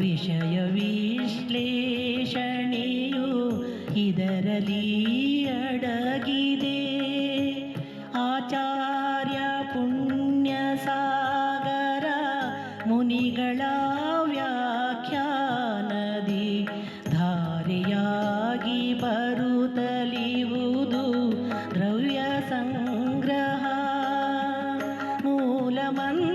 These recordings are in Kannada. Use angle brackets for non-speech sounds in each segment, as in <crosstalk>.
ವಿಷಯ ವಿಶ್ಲೇಷಣೆಯು ಇದರಲ್ಲಿ ಅಡಗಿದೆ. ಆಚಾರ್ಯ ಪುಣ್ಯ ಸಾಗರ ಮುನಿಗಳ ವ್ಯಾಖ್ಯಾನದಿ ಧಾರೆಯಾಗಿ ಬರುತ್ತಲಿವುದು ದ್ರವ್ಯ ಸಂಗ್ರಹ. ಮೂಲಮಂತ್ರ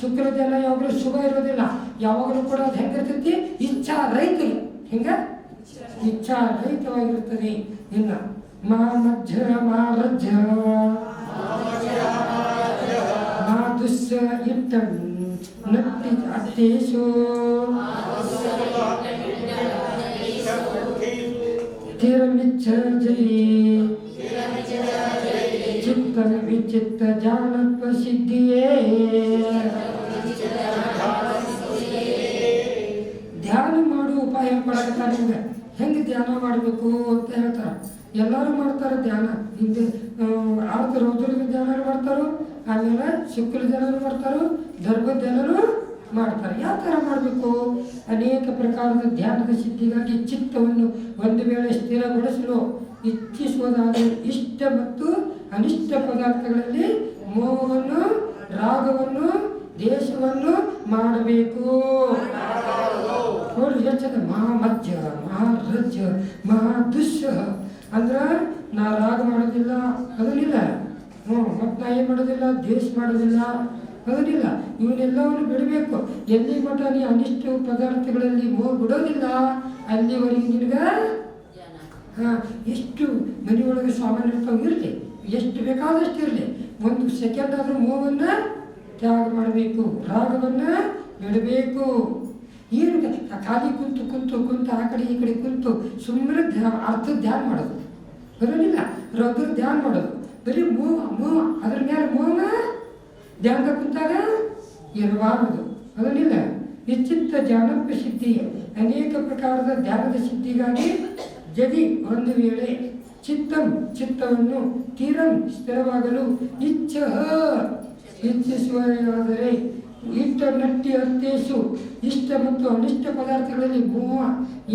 ಶುಕ್ರದೆಲ್ಲ ಯಾವಾಗಲೂ ಶುಭ ಇರೋದಿಲ್ಲ. ಯಾವಾಗಲೂ ಕೂಡ ಅದು ಹೆಂಗಿರ್ತೈತಿ ಇಚ್ಛಾ ರೈತ ಹಿಂಗ? ಇಚ್ಛಾ ರಹಿತವಾಗಿರುತ್ತದೆ. ಇನ್ನ ಮಾ ಮಜ್ಜ ಮಾ ರಜ್ಜ ಮಾ ದುಸ್ಸ ಇಟ್ಟ ನಟ್ಟಿ ಅತ್ತೇಶು ತಿರಮಿಚ್ಛ ಜಲಿ ಚಿತ್ತ ವಿಚಿತ್ತ ಜಾನತ್ವ ಸಿದ್ಧಿಯೇ ಧ್ಯಾನ ಮಾಡೋ, ಉಪಾಯ ಮಾಡಕತ್ತಾರ ನಿಮ್ಗೆ ಹೆಂಗೆ ಧ್ಯಾನ ಮಾಡಬೇಕು ಅಂತ ಹೇಳ್ತಾರೆ. ಎಲ್ಲರೂ ಮಾಡ್ತಾರೆ ಧ್ಯಾನ. ಹಿಂದೆ ಆರ್ತ ರೌದ್ರದ ಧ್ಯಾನ ಮಾಡ್ತಾರೋ, ಆಮೇಲೆ ಶುಕ್ರ ಜನರು ಮಾಡ್ತಾರೋ ಧರ್ಮ ಧ್ಯಾನನು ಮಾಡ್ತಾರೆ. ಯಾವ ಥರ ಮಾಡಬೇಕು? ಅನೇಕ ಪ್ರಕಾರದ ಧ್ಯಾನದ ಸಿದ್ಧಿಗಾಗಿ ಚಿತ್ತವನ್ನು ಒಂದು ವೇಳೆ ಸ್ಥಿರಗೊಳಿಸಲು ಇಚ್ಛಿಸುವುದಾದರೆ ಇಷ್ಟ ಮತ್ತು ಅನಿಷ್ಟ ಪದಾರ್ಥಗಳಲ್ಲಿ ಮೋಹವನ್ನು, ರಾಗವನ್ನು, ದೇಶವನ್ನು ಮಾಡಬೇಕು. ನೋಡಿ ಹೆಚ್ಚದ ಮಹಾಮಧ್ಯ ಮಹಾರಜ್ಯ ಮಹಾದುಶ್ಯ ಅಂದ್ರೆ, ನಾ ರಾಗ ಮಾಡೋದಿಲ್ಲ, ಅದನ್ನಿಲ್ಲ. ಹ್ಞೂ ಮತ್ತು ನಾ ಏನು ಮಾಡೋದಿಲ್ಲ? ದ್ವೇಷ ಮಾಡೋದಿಲ್ಲ. ಅದನ್ನಿಲ್ಲ ಇವನ್ನೆಲ್ಲವನ್ನು ಬಿಡಬೇಕು. ಎಲ್ಲಿ ಮಠ ನೀ ಅನಿಷ್ಟು ಪದಾರ್ಥಗಳಲ್ಲಿ ಬಿಡೋದಿಲ್ಲ, ಅಲ್ಲಿವರೆಗೆ ನಿನಗೆ ಹಾಂ, ಎಷ್ಟು ಮನೆಯೊಳಗೆ ಸಾಮಾನ್ಯ ಇರಲಿ, ಎಷ್ಟು ಬೇಕಾದಷ್ಟು ಇರಲಿ. ಒಂದು ಸೆಕೆಂಡ್ ಆದರೂ ಮೋವನ್ನು ತ್ಯಾಗ ಮಾಡಬೇಕು, ರಾಗವನ್ನು ಬಿಡಬೇಕು. ಏನು ಖಾಲಿ ಕುಂತು ಕುಂತು ಕುಂತು ಆ ಕಡೆ ಈ ಕಡೆ ಕುಂತು ಸುಮ್ಮನೆ ಧ್ಯಾನ ಅರ್ಥ ಧ್ಯಾನ ಮಾಡೋದು. ಬರೋದಿಲ್ಲ ರದ್ರ ಧ್ಯಾನ ಮಾಡೋದು. ಬರೀ ಮೋಹ ಮೋಹ ಅದ್ರ ಮೇಲೆ ಮೋಹ ಧ್ಯಾನದ ಕುಂತಾಗ ಇರಬಾರದು ಅದನ್ನಿಲ್ಲ ನಿಶ್ಚಿತ ಧ್ಯಾನಪ್ಪ ಸಿದ್ಧಿ ಅನೇಕ ಪ್ರಕಾರದ ಧ್ಯಾನದ ಸಿದ್ಧಿಗಾಗಿ ಜದಿ ಒಂದು ವೇಳೆ ಚಿತ್ತಂ, ಚಿತ್ತವನ್ನು ತೀರಂ ಸ್ಥಿರವಾಗಲು ಇಚ್ಛ ಇಚ್ಛಿಸುವರಾದರೆ ಇಷ್ಟ ನಟ್ಟಿ ಅರ್ಥೇಶು ಇಷ್ಟ ಮತ್ತು ಅನಿಷ್ಟ ಪದಾರ್ಥಗಳಲ್ಲಿ ಮೋಹ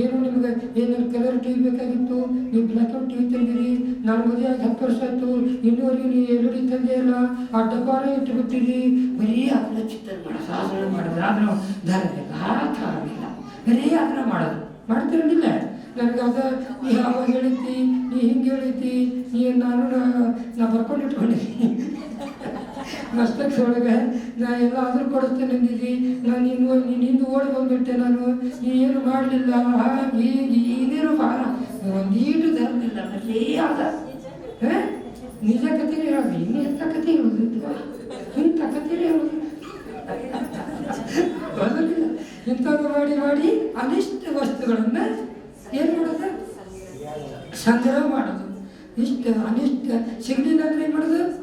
ಏನು ನಿಮ್ಗೆ, ಏನು ಕಲರ್ ಟಿ ವಿ ಬೇಕಾಗಿತ್ತು? ನೀವು ಬ್ಲ್ಯಾಕ್ ಟಿ ವಿ ತಂದಿರಿ. ನಾನು ಮದುವೆಯಾಗಿ ಹತ್ತು ವರ್ಷ ಆಯಿತು. ಇನ್ನೂವರೆಗೂ ನೀವು ಎಲ್ಲರಿ ತಂದೆ ಇಲ್ಲ. ಆ ಡಬ್ಬಾನ ಇಟ್ಟು ಬಿಟ್ಟಿರಿ. ಬರೀ ಅದನ್ನ ಚಿತ್ರ ಮಾಡ ಸಾಧನೆ ಮಾಡೋದು. ಆದ್ರೂ ಧರ್ಮಿಲ್ಲ ಆಗಿಲ್ಲ ಬರೀ ಅದನ್ನ ಮಾಡೋದು. ಮಾಡ್ತಿರಲಿಲ್ಲ ನನಗೆ ಅದ, ನೀ ಯಾವಾಗ ಹೇಳಿದ್ದಿ, ನೀ ಹಿಂಗೆ ಹೇಳಿದ್ದಿ, ನೀ ನಾನು ನಾ ಬರ್ಕೊಂಡು ಇಟ್ಕೊಂಡಿದ್ದೀನಿ. ಮಸ್ತಕ್ಸ್ ಒಳಗೆ ನಾ ಎಲ್ಲ ಆದರೂ ಕೊಡಿಸ್ತೇನೆ ಅಂದಿದ್ದಿ ನಾನು ಇನ್ನು ನೀನು ಹಿಂದೆ ಓಡಿ ಬಂದ್ಬಿಟ್ಟೆ ನಾನು. ನೀ ಏನು ಮಾಡಲಿಲ್ಲ? ಹಾಗೆ ಹೀಗೆ ಭಾಳ ಒಂದೀಟು ತರಲಿಲ್ಲ. ಅಲ್ಲೇ ಆದ. ಹ? ನಿಜ ಕಥೆನೇ ಹೇಳೋದು. ಇನ್ನು ಎಂಥ ಕಥೆ ಹೇಳೋದು? ಇಂಥ ಕಥೆನೇ ಹೇಳೋದು? ಇಂಥದ್ದು ಮಾಡಿ ಮಾಡಿ ಅನಿಷ್ಟ ವಸ್ತುಗಳನ್ನು ಏನು ಮಾಡೋದು? ಸಂಗ್ರಹ ಮಾಡೋದು. ಇಷ್ಟ, ಅನಿಷ್ಟ. ಸಿಗ್ಲಿಲ್ಲ ಅಂದ್ರೆ ಏನು ಮಾಡೋದು?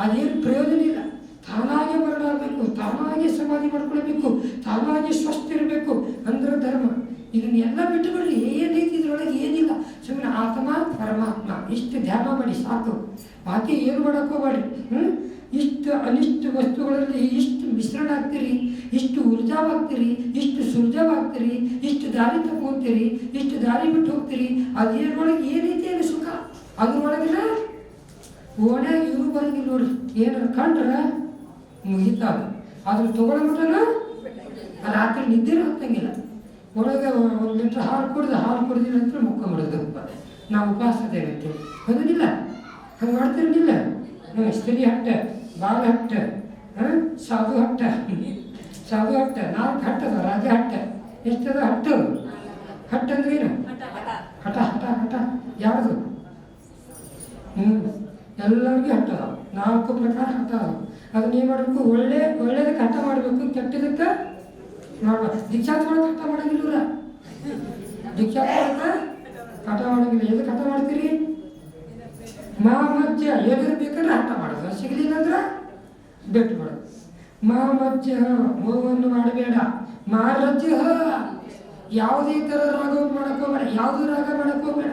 ಅದೇನು ಪ್ರಯೋಜನ ಇಲ್ಲ. ತಾನಾಗೆ ಮರಳಾಗಬೇಕು ತಾನಾಗೆ ಸಮಾಧಿ ಮಾಡ್ಕೊಳ್ಬೇಕು, ತಾನಾಗೆ ಸ್ವಸ್ಥ ಇರಬೇಕು ಅಂದ್ರೆ ಧರ್ಮ. ಇದನ್ನೆಲ್ಲ ಬಿಟ್ಟು ಬಿಡ್ರಿ ಏನೈತಿ ಇದ್ರೊಳಗೆ ಏನಿಲ್ಲ. ಸುಮ್ಮನೆ ಆತ್ಮ, ಪರಮಾತ್ಮ, ಇಷ್ಟು ಧ್ಯಾನ ಮಾಡಿ ಸಾಕು. ಬಾಕಿ ಏನು ಹೋಗ್ಬೇಡ್ರಿ ಹ್ಞೂ ಇಷ್ಟು ಅನಿಷ್ಟು ವಸ್ತುಗಳಲ್ಲಿ ಇಷ್ಟು ಮಿಶ್ರಣ ಆಗ್ತೀರಿ, ಇಷ್ಟು ಊರ್ಜಾವಾಗ್ತೀರಿ ಇಷ್ಟು ಸುರ್ಜಾವಾಗ್ತೀರಿ, ಇಷ್ಟು ದಾರಿ ತಗೊಂತೀರಿ, ಇಷ್ಟು ದಾರಿ ಬಿಟ್ಟು ಹೋಗ್ತೀರಿ, ಅದೇನೊಳಗೆ ಏನೈತಿ ಏನು ಸುಖ? ಅದ್ರೊಳಗಿನ ಓಣ್ಯಾಗ ಇವರು ಬರಂಗಿಲ್ಲ ನೋಡ್ರಿ. ಏನಾರ ಕಂಡ್ರ ಮುಗಿತಾವ ಅದ್ರ ತಗೊಳ್ಳೋ ರಾತ್ರಿ ನಿದ್ದೆ ಹತ್ತಂಗಿಲ್ಲ ಒಳಗೆ ಒಂದು ಲೀಟ್ರ್ ಹಾಲು ಕುಡಿದು, ಹಾಲು ಕೊಡ್ದಿಲ್ಲ ಮುಕ್ಕ ಮುಕ್ಕೊಂಬಿಡೋದು ನಾವು ಉಪವಾಸ ಇರ್ತೀವಿ ಅದನ್ನಿಲ್ಲ ಹಂಗೆ ಮಾಡ್ತಿರಲಿಲ್ಲ ಸ್ತ್ರೀ ಹಟ್ಟ? ಬಾಲ ಹಟ್ಟ? ಹಾಂ? ಸಾಧು ಹಟ್ಟ? ಸಾಧು ಹಟ್ಟ? ನಾಲ್ಕು ಹಟ್ಟದ ರಾಜ ಹಟ್ಟ. ಎಷ್ಟದ ಹಟ್ಟು? ಹಟ್ಟ ಅಂದ್ರೆ ಏನು? ಹಠ ಹಠ ಹಠ. ಯಾವುದು? ಹ್ಞೂ ಎಲ್ಲರಿಗೂ ಅದಾವ ನಾಲ್ಕು ಪ್ರಕಾರ ಅದಾವ ಅದನ್ನ ಏನು ಮಾಡಬೇಕು ಒಳ್ಳೆ ಒಳ್ಳೇದಕ್ಕೆ ಹಠ ಮಾಡಬೇಕು, ಕೆಟ್ಟದಕ್ಕೆ ಮಾಡ್ಬೇಕು ದೀಕ್ಷಾ ತೊಗೊಳಕ್ಕೆ ಹಠ ಮಾಡಂಗಿಲ್ಲ ದೀಕ್ಷಾ ತೊಗೊಳಕ್ಕೆ ಹಠ ಮಾಡೋಂಗಿಲ್ಲ ಎದಕ್ಕೆ ಹಠ ಮಾಡ್ತೀರಿ? ಮಾ ಮಜ್ಜ ಏನಾದ್ರು ಬೇಕಂದ್ರೆ ಹಠ ಮಾಡೋದು. ಸಿಗಲಿಲ್ಲ ಅಂದ್ರೆ ಭೇಟಿ ಮಾಡೋದು ಮಾ ಮಜ್ಜ ಮೋವನ್ನು ಮಾಡಬೇಡ. ಮಾರಜ್ಜ ಯಾವುದೇ ಥರ ರಾಗವನ್ನು ಮಾಡಕ್ ಹೋಗ್ಬೇಡ. ಯಾವುದೂ ರಾಗ ಮಾಡಕ್ ಹೋಗ್ಬೇಡ.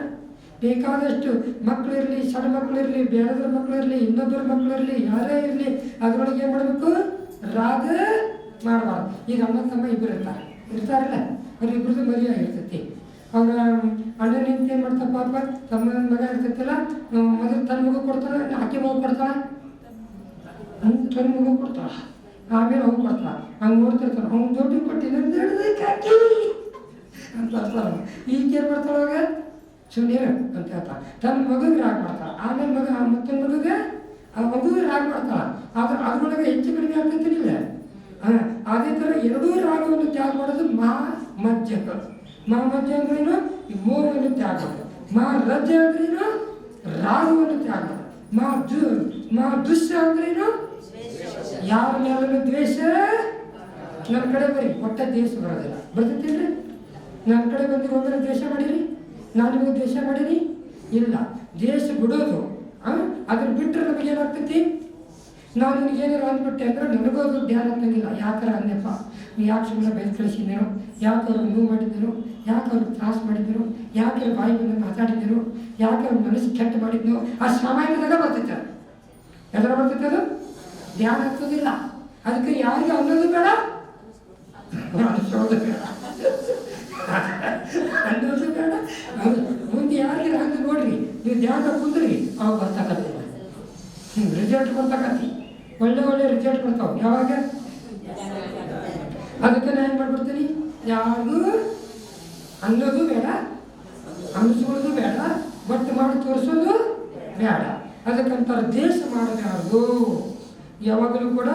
ಬೇಕಾದಷ್ಟು ಮಕ್ಕಳಿರಲಿ ಸಣ್ಣ ಮಕ್ಕಳಿರಲಿ ಬೇಡದ್ರ ಮಕ್ಕಳಿರಲಿ ಇನ್ನೊಬ್ಬರ ಮಕ್ಕಳಿರಲಿ ಯಾರೇ ಇರಲಿ, ಅದರೊಳಗೆ ಏನು ಮಾಡಬೇಕು? ರಾಗ ಮಾಡಬಾರ್ದು. ಈಗ ಅಣ್ಣ ತಮ್ಮ ಇಬ್ಬರು ಇರ್ತಾರೆ. ಇರ್ತಾರಲ್ಲ? ಅವ್ರಿಬ್ರದ್ದು ಮದುವೆ ಆಗಿರ್ತೈತಿ. ಅವನ ಅಣ್ಣ ಏನು ಮಾಡ್ತಾನೆ ಪಾಪ ತಮ್ಮ ಮಗ ಇರ್ತೈತಲ್ಲ ಮೊದಲು ತನ್ನ ಮಗು ಕೊಡ್ತಾನೆ, ಆಕೆ ಮಗು ಕೊಡ್ತಾಳೆ ತನ್ನ ಮಗು ಕೊಡ್ತಾಳೆ. ಆಮೇಲೆ ಅವ್ನು ಕೊಡ್ತಾಳ. ಹಂಗೆ ನೋಡ್ತಿರ್ತಾನೆ. ಅವ್ನು ದುಡ್ಡು ಕೊಟ್ಟಿನ ಅಂತ ಈಗ ಏನು ಮಾಡ್ತಾಳಾಗ ಸುಮ್ಮನೆ ಅಂತ ಹೇಳ್ತಾಳೆ. ತನ್ನ ಮಗುಗೆ ರಾಗ ಮಾಡ್ತಾಳೆ. ಆಮೇಲೆ ಮಗ ಮತ್ತೊಂದು ಮಗಗೆ ಆ ಮಗುಗೆ ರಾಗ ಮಾಡ್ತಾಳೆ. ಆದ್ರೆ ಅದ್ರೊಳಗೆ ಹೆಚ್ಚು ಕಡಿಮೆ ಆಗ್ತೈತಿಲ್ಲ ಅದೇ ಥರ ಎರಡೂ ರಾಗವನ್ನು ತ್ಯಾಗ ಮಾಡೋದು ಮಾ ಮಧ್ಯಕ ಮಾ ಮಜ್ಜ ಅಂದ್ರೇನು ಈ ಮೋಹವನ್ನು ತ್ಯಾಗ ಮಾಡೋದು. ಮಾ ರಜ ಅಂದ್ರೇನು ರಾಗವನ್ನು ತ್ಯಾಗ ಮಾ ದು ಮಾ ದುಶ್ಯ ಅಂದ್ರೇನು ಯಾರ ಮೇಲೂ ದ್ವೇಷ? ನನ್ನ ಕಡೆ ಬರೀ ಒಟ್ಟ ದ್ವೇಷ ಬರೋದಿಲ್ಲ. ಬರ್ತೈತಿಲ್ರಿ ನನ್ನ ಕಡೆ ಬಂದಿರೋ ಒಬ್ಬರ ದ್ವೇಷ ಮಾಡೀರಿ. ನಾನು ನಿಮಗೆ ದ್ವೇಷ ಮಾಡೀನಿ ಇಲ್ಲ. ದ್ವೇಷ ಬಿಡೋದು ಅದನ್ನ ಬಿಟ್ಟರೆ ನಮಗೆ ಏನಾಗ್ತೈತಿ? ನಾನು ನಿನಗೇನಾರು ಅಂದ್ಬಿಟ್ಟೆ ಅಂದ್ರೆ ನನಗೂ ಅದು ಧ್ಯಾನ ಅಂತಂಗಿಲ್ಲ ಯಾಕಾರ ಅಂದೆಪ್ಪ ನೀ ಯಾಕೆ ಸುಮ್ಮನೆ ಬೈದು ಕಳಿಸಿದ್ದೇನೋ ಯಾಕೆ ಅವ್ರು ನೋವು ಮಾಡಿದ್ದರು ಯಾಕೆ ಅವ್ರಿಗೆ ತ್ರಾಸ ಮಾಡಿದ್ದರು ಯಾಕೆ ಅವ್ರ ಬಾಯಿ ಬಂದು ಮಾತಾಡಿದ್ದರು ಯಾಕೆ ಅವ್ರ ಮನಸ್ಸು ಕೆಟ್ಟ ಮಾಡಿದ್ನು? ಆ ಸಾಮಾನ್ಯದಾಗ ಬರ್ತೈತೆ ಎದರ ಬರ್ತೈತೆ ಅದು? ಧ್ಯಾನ ಹತ್ತೋದಿಲ್ಲ ಅದಕ್ಕೆ ಯಾರಿಗೆ ಅನ್ನೋದು ಬೇಡ. <laughs> ಅನ್ನೋದು ಅದು ಮುಂದೆ ಯಾರಿಗೆ ಹಂಗೆ ನೋಡ್ರಿ. ನೀವು ಧ್ಯಾನ ಕುಂದ್ರಿ, ಅವಾಗ ಬರ್ತಾಕತ್ತಿ ಹ್ಞೂ ರಿಸಲ್ಟ್ ಬರ್ತಾಕತ್ತಿ ಒಳ್ಳೆ ಒಳ್ಳೆ ರಿಸಲ್ಟ್ ಬರ್ತಾವೆ. ಯಾವಾಗ? ಅದಕ್ಕೆ ನಾನು ಏನು ಮಾಡ್ಬಿಡ್ತೀನಿ? ಯಾವುದು ಅನ್ನೋದು ಬೇಡ ಅನ್ನಿಸ್ಕೊಳ್ಳೋದು ಬೇಡ ಬಟ್ ಮಾಡಿ ತೋರಿಸೋದು ಬೇಡ. ಅದಕ್ಕಂತಾರೆ ದೇಶ ಮಾಡಬಾರ್ದು ಯಾವಾಗಲೂ ಕೂಡ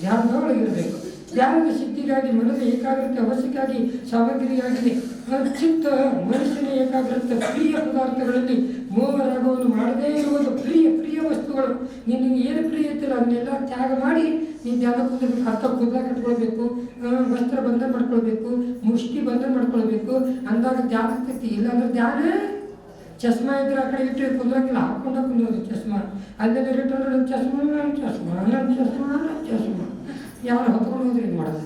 ಧ್ಯಾನದೊಳಗಿರಬೇಕು ಧ್ಯಾನದ ಸಿದ್ಧಿಗಾಗಿ ಮನದ ಏಕಾಗ್ರತೆ ಅವಶ್ಯಕ್ಕಾಗಿ ಸಾಮಗ್ರಿಯಾಗಿದೆ ಅತ್ಯಂತ ಮನುಷ್ಯನ ಏಕಾಗ್ರತೆ, ಪ್ರಿಯ ಪದಾರ್ಥಗಳಲ್ಲಿ ಮೋಹರಾಗವನ್ನು ಮಾಡದೇ ಇರುವುದು. ಪ್ರಿಯ ಪ್ರಿಯ ವಸ್ತುಗಳು. ನಿನಗೆ ಏನು ಪ್ರಿಯ ಇರ್ತಿಲ್ಲ ಅದನ್ನೆಲ್ಲ ತ್ಯಾಗ ಮಾಡಿ ನೀನು ಧ್ಯಾನ ಕುಂದಿರ್ಬೇಕು. ಅರ್ಥ ಕೂದಲ ಕಟ್ಕೊಳ್ಬೇಕು. ವಸ್ತ್ರ ಬಂಧನ ಮಾಡ್ಕೊಳ್ಬೇಕು. ಮುಷ್ಟಿ ಬಂದ ಮಾಡ್ಕೊಳ್ಬೇಕು. ಅಂದಾಗ ಧ್ಯಾನ ಆಗ್ತೈತಿ ಇಲ್ಲಾಂದ್ರೆ ಧ್ಯಾನ ಚಸ್ಮಾ ಇದ್ರೆ ಆ ಕಡೆ ಇಟ್ಟು ಕುಂದ್ರಕ್ಕಿಲ್ಲ. ಹಾಕೊಂಡ ಕುಂದೋದು ಚಸ್ಮಾ. ಅಲ್ಲಿ ಇಟ್ಟರೆ ನನ್ನ ಚಸ್ಮಾ ನನ್ನ ಚಸ್ಮಾ ನನ್ನ ಚಸ್ಮಾ ನನ್ನ ಚಸ್ಮಾ. ಯಾರು ಹೊತ್ಕೊಂಡು ಹೋದ್ರೆ ಏನು ಮಾಡೋದು?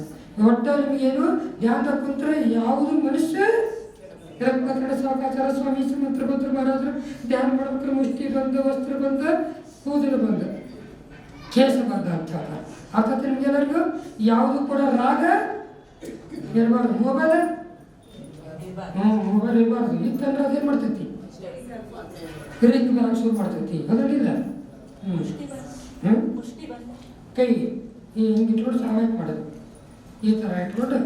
ಒಟ್ಟು ನಿಮಗೇನು ಧ್ಯಾನ ಕುಂತ್ರೆ ಯಾವುದು ಮನುಷ್ಯ? ಕನ್ನಡ ಸಾಕಾಚಾರ ಸ್ವಾಮಿ ಮಂತ್ರ ಮಂತ್ರ ಮಹಾರಾಜರು ಧ್ಯಾನ ಮಾಡಬೇಕು ಮುಷ್ಟಿ ಬಂದ ವಸ್ತ್ರ ಬಂದ ಕೂದಲು ಬಂದ. ಕೇಸ ಬಂದ ಅಂತ ಅರ್ಥಾತ್ ನಿಮ್ಗೆಲ್ಲರಿಗೂ ಯಾವುದು ಕೂಡ ರಾಗ ಇರಬಾರ್ದು. ಮೊಬೈಲ್? ಹ್ಞೂ ಮೊಬೈಲ್ ಇರಬಾರ್ದು. ಇತ್ತಂದ್ರೆ ಅದೇನು ಮಾಡ್ತೈತಿ? ಬರಕ್ಕೆ ಶುರು ಮಾಡ್ತೈತಿ. ಅದರಲ್ಲಿಲ್ಲ. ಹ್ಞೂ ಹ್ಞೂ ಕೈ ಹಿಂಗೆ ಇಟ್ಕೊಂಡು ಸಹಾಯ ಮಾಡೋದು. ಈ ಥರ ಇಟ್ಕೊಂಡು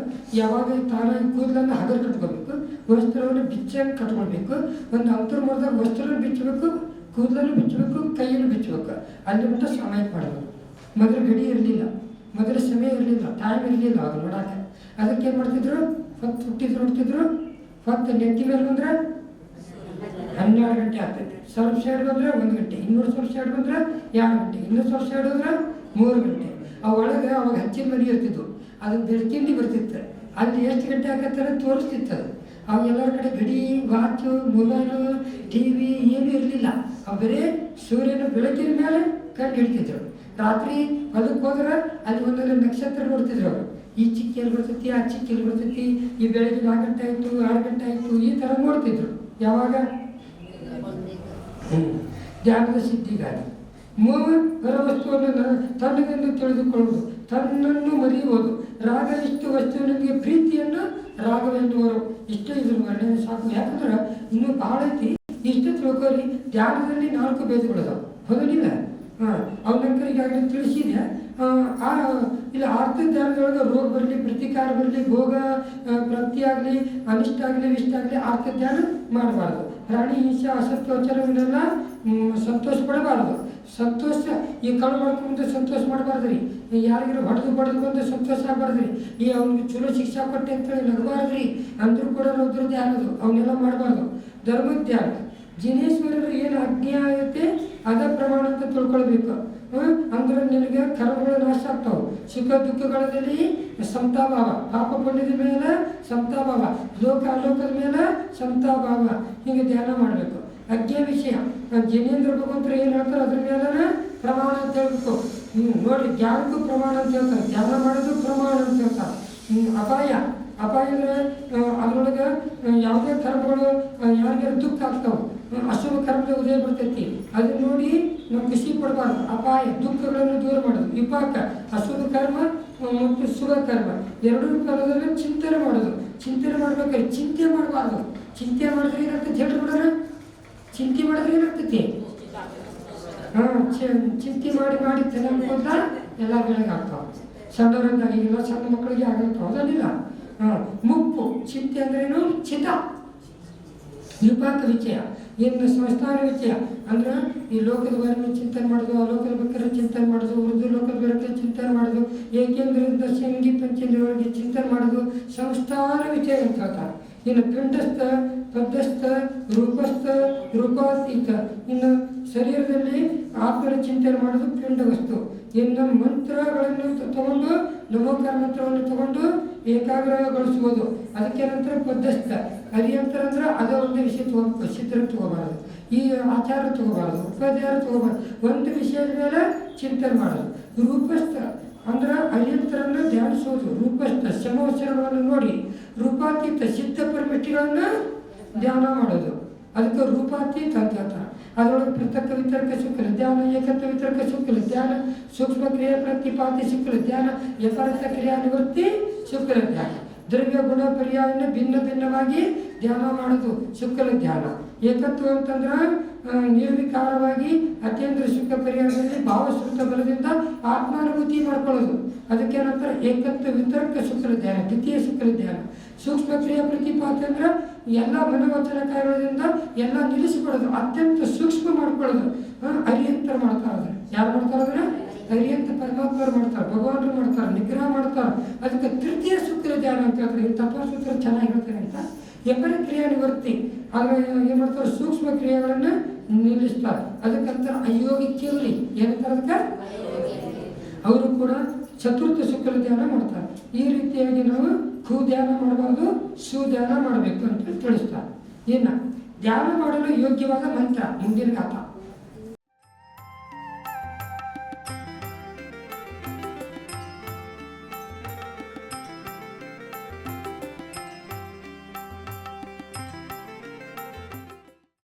ಯಾವಾಗ ತಾನಾಗಿ ಕೂದಲನ್ನು ಹಗರು ಕಟ್ಕೋಬೇಕು, ವಸ್ತ್ರವನ್ನು ಬಿಚ್ಚಾಗಿ ಕಟ್ಕೊಳ್ಬೇಕು, ಒಂದು ಅಂತರ ಮಾಡಿದಾಗ ವಸ್ತ್ರನ ಬಿಚ್ಚಬೇಕು, ಕೂದಲನ್ನು ಬಿಚ್ಚಬೇಕು, ಕೈಯನ್ನು ಬಿಚ್ಚಬೇಕು. ಅಲ್ಲಿ ಮಟ್ಟ ಸಹಾಯ ಮಾಡಬೇಕು ಮೊದಲು ಗಡಿ ಇರಲಿಲ್ಲ. ಮೊದಲು ಸಮಯ ಇರಲಿಲ್ಲ. ಟೈಮ್ ಇರಲಿಲ್ಲ ಅವ್ರು ನೋಡೋಕೆ ಅದಕ್ಕೆ ಏನು ಮಾಡ್ತಿದ್ರು? ಹೊತ್ತು ಹುಟ್ಟಿದ್ರು ನೋಡ್ತಿದ್ರು? ಹೊತ್ತು ನೆತ್ತಿ ಮೇಲೆ ಬಂದ್ರೆ? ಹನ್ನೆರಡು ಗಂಟೆ ಆಗ್ತೈತೆ. ಸ್ವಲ್ಪ ಸೈಡ್ ಬಂದ್ರೆ ಒಂದು ಗಂಟೆ. ಇನ್ನೂರು ಸ್ವಲ್ಪ ಸೈಡ್ ಬಂದರೆ ಎರಡು ಗಂಟೆ. ಇನ್ನೂರು ಸ್ವಲ್ಪ ಸೈಡ್ ಬಂದರೆ ಮೂರು ಗಂಟೆ. ಆ ಒಳಗೆ ಅವಾಗ ಹಚ್ಚಿನ ಮನೆ ಇರ್ತಿದ್ವು. ಅದು ಬೆಳಕಿಂಡಿ ಬರ್ತಿತ್ತು. ಅಲ್ಲಿ ಎಷ್ಟು ಗಂಟೆ ಹಾಕತ್ತಾರೆ ತೋರಿಸ್ತಿತ್ತು ಅದು. ಅವಾಗ ಎಲ್ಲರ ಕಡೆ ಗಡಿ ವಾಚು ಮೊಬೈಲು ಟಿ ವಿ ಏನೂ ಇರಲಿಲ್ಲ. ಅವು ಬರೀ ಸೂರ್ಯನ ಬೆಳಕಿನ ಮೇಲೆ ಕಂಡು ಹಿಡ್ತಿದ್ರು. ರಾತ್ರಿ ಹೊಲಕ್ಕೆ ಹೋದ್ರೆ ಅಲ್ಲಿ ಒಂದೊಂದು ನಕ್ಷತ್ರ ನೋಡ್ತಿದ್ರು ಅವರು. ಈ ಚಿಕ್ಕಿಯಲ್ಲಿ ಬರ್ತೈತಿ ಆ ಚಿಕ್ಕಿಯಲ್ಲಿ ಬರ್ತೈತಿ ಈ ಬೆಳಗ್ಗೆ ನಾಲ್ಕು ಗಂಟೆ ಆಯಿತು ಆರು ಗಂಟೆ ಆಯಿತು ಈ ಥರ ನೋಡ್ತಿದ್ರು. ಯಾವಾಗ? ಹ್ಞೂ ಧ್ಯಾನದ ಸಿದ್ಧಿಗಾಗಿ. ಮೋಹ ಹೊರ ವಸ್ತುವನ್ನು ತನ್ನದೆಂದು ತಿಳಿದುಕೊಳ್ಳುವುದು, ತನ್ನನ್ನು ಮರೆಯುವುದು. ರಾಗ ಇಷ್ಟು ವಸ್ತುವಿನಿಗೆ ಪ್ರೀತಿಯನ್ನು ರಾಗವೆಂದುವರು ಇಷ್ಟೇ ಇದ್ರ ವರ್ಣನೆ ಸಾಕು. ಯಾಕಂದ್ರೆ ಇನ್ನೂ ಬಹಳ ಐತಿ ಇಷ್ಟು ತಿಳ್ಕೊಳ್ಳಿ ಧ್ಯಾನದಲ್ಲಿ ನಾಲ್ಕು ಭೇದಗಳಿದಾವೆ ಹೌದಿಲ್ಲ ಹಾಂ ಅವನಂಕರಿಗೆ ಈಗಾಗಲೇ ತಿಳಿಸಿದೆ ಇಲ್ಲ ಆರ್ಥಿಕ ಧ್ಯಾನದೊಳಗೆ ರೋಗ ಬರಲಿ, ಪ್ರತಿಕಾರ ಬರಲಿ, ಭೋಗ ಪ್ರತಿ ಪ್ರಾಪ್ತಿ ಆಗಲಿ, ಅನಿಷ್ಟ ಆಗಲಿ ಇಷ್ಟ ಆಗಲಿ ಆರ್ಥ ಧ್ಯಾನ ಮಾಡಬಾರ್ದು. ರಾಣಿ ಹಿಂಸೆ ಅಸತ್ವಚರ ಇವನ್ನೆಲ್ಲ ಸಂತೋಷ ಪಡಬಾರ್ದು. ಸಂತೋಷ, ಈ ಕಳು ಮಾಡ್ಕೊಂಡು ಸಂತೋಷ ಮಾಡಬಾರ್ದ್ರಿ. ಯಾರಿಗಾರು ಹೊಡೆದು ಬಡದು ಬಂದು ಸಂತೋಷ ಆಗಬಾರ್ದ್ರಿ. ಈ ಅವ್ನಿಗೆ ಚಲೋ ಶಿಕ್ಷಾ ಕೊಟ್ಟೆ ಅಂತ ಹೇಳಿ ರೀ ಅಂದ್ರೂ ಕೂಡ ರೌದ್ರ ಧ್ಯಾನದು ಅವನ್ನೆಲ್ಲ ಮಾಡಬಾರ್ದು. ಧರ್ಮದ ಧ್ಯಾನ ಜಿನೇಶ್ವರರು ಏನು ಆಜ್ಞೆ ಆಗುತ್ತೆ ಅದ ಪ್ರಮಾಣ ಅಂತ ತಿಳ್ಕೊಳ್ಬೇಕು? ಅಂದ್ರೆ ನಿನಗೆ ಕರ್ಮಗಳು ನಾಶ ಆಗ್ತಾವೆ. ಸುಖ ದುಃಖಗಳಲ್ಲಿ ಸಮತಾಭಾವ ಪಾಪ ಪುಣ್ಯದ ಮೇಲೆ ಸಮತಾಭಾವ ಲೋಕ ಅಲೋಕದ ಮೇಲೆ ಸಮತಾಭಾವ ಹಿಂಗೆ ಧ್ಯಾನ ಮಾಡಬೇಕು. ಅಜ್ಞೆ ವಿಷಯ. ಜನೇಂದ್ರ ಭಗವಂತರು ಏನು ಹೇಳ್ತಾರೆ ಅದ್ರ ಮೇಲೆ ಪ್ರಮಾಣ ಅಂತ ಹೇಳ್ಬೇಕು. ನೋಡಿ, ಜ್ಞಾನಕ್ಕೂ ಪ್ರಮಾಣ ಅಂತ ಹೇಳ್ತಾರೆ. ಧ್ಯಾನ ಮಾಡೋದು ಪ್ರಮಾಣ ಅಂತ ಹೇಳ್ತಾರೆ. ಅಪಾಯ. ಅಪಾಯ ಅಂದರೆ ಅದರೊಳಗೆ ಯಾವುದೇ ಕರ್ಮಗಳು ಯಾರಿಗೆ ದುಃಖ ಆಗ್ತಾವೆ. ಅಶುಭ ಕರ್ಮದ ಉದಯ ಬರ್ತೈತಿ. ಅದನ್ನ ನೋಡಿ ನಾವು ಖುಷಿ ಪಡಬಾರ್ದು. ಅಪಾಯ, ದುಃಖಗಳನ್ನು ದೂರ ಮಾಡೋದು. ವಿಪಾಕ ಅಶುಭ ಕರ್ಮ ಮತ್ತು ಶುಭ ಕರ್ಮ. ಎರಡೂ ಕರ್ಮದಲ್ಲಿ ಚಿಂತನೆ ಮಾಡೋದು. ಚಿಂತನೆ ಮಾಡ್ಬೇಕಾದ್ರೆ ಚಿಂತೆ ಮಾಡಬಾರ್ದು. ಚಿಂತೆ ಮಾಡಿದ್ರೆ ಏನಾಗ್ತೈತಿ ಹೇಳಿ ಬಿಡೋಣ ಚಿಂತೆ ಮಾಡಿದ್ರೆ ಏನಾಗ್ತೈತಿ? ಹಾಂ ಚಿಂತೆ ಮಾಡಿ ಮಾಡಿ ಅನ್ಕೊಂತ ಎಲ್ಲ ಬೆಳಗಾಗ್ತಾವ ಸಣ್ಣವರಿಂದ ಆಗಿಲ್ಲ ಸಣ್ಣ ಮಕ್ಕಳಿಗೆ ಆಗತ್ತಾವ ಅದನ್ನಿಲ್ಲ. ಹಾಂ, ಮುಪ್ಪು. ಚಿಂತೆ ಅಂದ್ರೇನು? ಚಿತ ವಿಪಾಕ ವಿಚಯ ಇನ್ನು ಸಂಸ್ಥಾನ ವಿಷಯ ಅಂದ್ರೆ ಈ ಲೋಕದ ಬಗ್ಗೆ ಚಿಂತನೆ ಮಾಡೋದು, ಆ ಲೋಕದ ಬಗ್ಗೆ ಚಿಂತನೆ ಮಾಡೋದು, ಉರ್ದು ಲೋಕದ ಬಗ್ಗೆ ಚಿಂತನೆ ಮಾಡೋದು ಏಕೆಂದ್ರಿಂದ ಸಂಗಿ ಪಂಚೇಂದ್ರಗಳಿಗೆ ಚಿಂತನೆ ಮಾಡೋದು ಸಂಸ್ಥಾನ ವಿಚಯ ಅಂತ ಹೇಳ್ತಾರೆ. ಇನ್ನು ಪಿಂಡಸ್ಥ, ಪದ್ಧಸ್ಥ, ರೂಪಸ್ಥ, ರೂಪಾತೀತ, ಇನ್ನು ಶರೀರದಲ್ಲಿ ಆತ್ಮನ ಚಿಂತನೆ ಮಾಡೋದು ಪಿಂಡ ವಸ್ತು ಇನ್ನು ಮಂತ್ರಗಳನ್ನು ತಗೊಂಡು ನಮೋಕಾರ ಮಂತ್ರವನ್ನು ತಗೊಂಡು ಏಕಾಗ್ರಗೊಳಿಸುವುದು. ಅದಕ್ಕೆ ನಂತರ ಪದ್ಧಸ್ಥ. ಅರಿಯಂತರ ಅಂದ್ರೆ ಅದೇ ಒಂದು ವಿಷಯ ತಗೋ ಚಿತ್ರ ತಗೋಬಾರದು. ಈ ಆಚಾರ ತಗೋಬಾರದು. ಉಪಾಧ್ಯಾಯ ತಗೋಬಾರದು. ಒಂದು ವಿಷಯದ ಮೇಲೆ ಚಿಂತನೆ ಮಾಡೋದು. ರೂಪಸ್ಥ ಅಂದ್ರೆ ಅರಿಯಂತರನ್ನ ಧ್ಯಾನಿಸೋದು. ರೂಪಸ್ಥ ಸಮವಸ್ತ್ರಗಳನ್ನು ನೋಡಿ ರೂಪಾತೀತ ಸಿದ್ಧ ಪರಮಿಷ್ಟಿಗಳನ್ನು ಧ್ಯಾನ ಮಾಡೋದು. ಅದಕ್ಕೆ ರೂಪಾತೀತ ಅಂತ ಅದರೊಳಗೆ ಪೃಥಕ್ ವಿತರ್ಕ ಶುಕ್ಲ, ಧ್ಯಾನ, ಏಕತ್ವ ವಿತರ್ಕ ಶುಕ್ಲ, ಧ್ಯಾನ, ಸೂಕ್ಷ್ಮ ಕ್ರಿಯೆ ಪ್ರತಿಪಾತಿ ಶುಕ್ಲ, ಧ್ಯಾನ, ಯಥಾರ್ಥ ಕ್ರಿಯಾ ನಿವೃತ್ತಿ ಶುಕ್ಲ ಧ್ಯಾನ ದ್ರವ್ಯ ಗುಣ ಪರ್ಯಾಯನ ಭಿನ್ನ ಭಿನ್ನವಾಗಿ ಧ್ಯಾನ ಮಾಡೋದು ಶುಕ್ಲ ಧ್ಯಾನ ಏಕತ್ವ ಅಂತಂದ್ರೆ ನಿರ್ವಿಕಾರವಾಗಿ ಅತ್ಯಂತ ಸುಖ ಪರ್ಯಾಯದಲ್ಲಿ ಭಾವಶ್ರುತ ಬಲದಿಂದ ಆತ್ಮಾನುಭೂತಿ ಮಾಡ್ಕೊಳ್ಳೋದು. ಅದಕ್ಕೆ ನಂತರ ಏಕತ್ವ ವಿತರಕ ಶುಕ್ಲ ಧ್ಯಾನ ದ್ವಿತೀಯ ಶುಕ್ಲ ಧ್ಯಾನ ಸೂಕ್ಷ್ಮ ಕ್ರಿಯಾ ಪ್ರತಿಪಾತ ಅಂದ್ರೆ ಎಲ್ಲ ಮನೋವಚನ ಕಾರ್ಯದಿಂದ ಎಲ್ಲ ನಿಲ್ಲಿಸ್ಕೊಳ್ಳೋದು, ಅತ್ಯಂತ ಸೂಕ್ಷ್ಮ ಮಾಡ್ಕೊಳ್ಳೋದು. ಅರಿಯಂತರ ಮಾಡ್ತಾರೆ ಯಾರು ಮಾಡ್ತಾರೆ ಅಂತ ಪರಮಾತ್ಮರು ಮಾಡ್ತಾರೆ, ಭಗವಾನರು ಮಾಡ್ತಾರೆ, ನಿಗ್ರಹ ಮಾಡ್ತಾರೆ. ಅದಕ್ಕೆ ತೃತೀಯ ಸೂತ್ರ ಧ್ಯಾನ ಅಂತ ಹೇಳ್ತಾರೆ. ಈ ತತ್ವಸೂತ್ರ ಚೆನ್ನಾಗಿ ಹೇಳ್ತಾರೆ ಅಂತ ಎಬ್ಬರ ಕ್ರಿಯಾ ನಿವೃತ್ತಿ ಆದ್ರೆ ಏನು ಮಾಡ್ತಾರೆ? ಸೂಕ್ಷ್ಮ ಕ್ರಿಯೆಗಳನ್ನು ನಿಲ್ಲಿಸ್ತಾರೆ. ಅದಕ್ಕಂತ ಅಯೋಗಿ ಏನಂತಾರೆ ಅದಕ್ಕೆ? ಅವರು ಕೂಡ ಚತುರ್ಥ ಶುಕ್ಲ ಧ್ಯಾನ ಮಾಡ್ತಾರೆ. ಈ ರೀತಿಯಾಗಿ ನಾವು ಖೂ ಧ್ಯಾನ ಮಾಡಬಾರ್ದು, ಸು ಧ್ಯಾನ ಮಾಡಬೇಕು ಅಂತ ತಿಳಿಸ್ತಾರೆ. ಇನ್ನು ಧ್ಯಾನ ಮಾಡಲು ಯೋಗ್ಯವಾದ ಮಂತ್ರ ಮುಂದಿನ ಗಾತ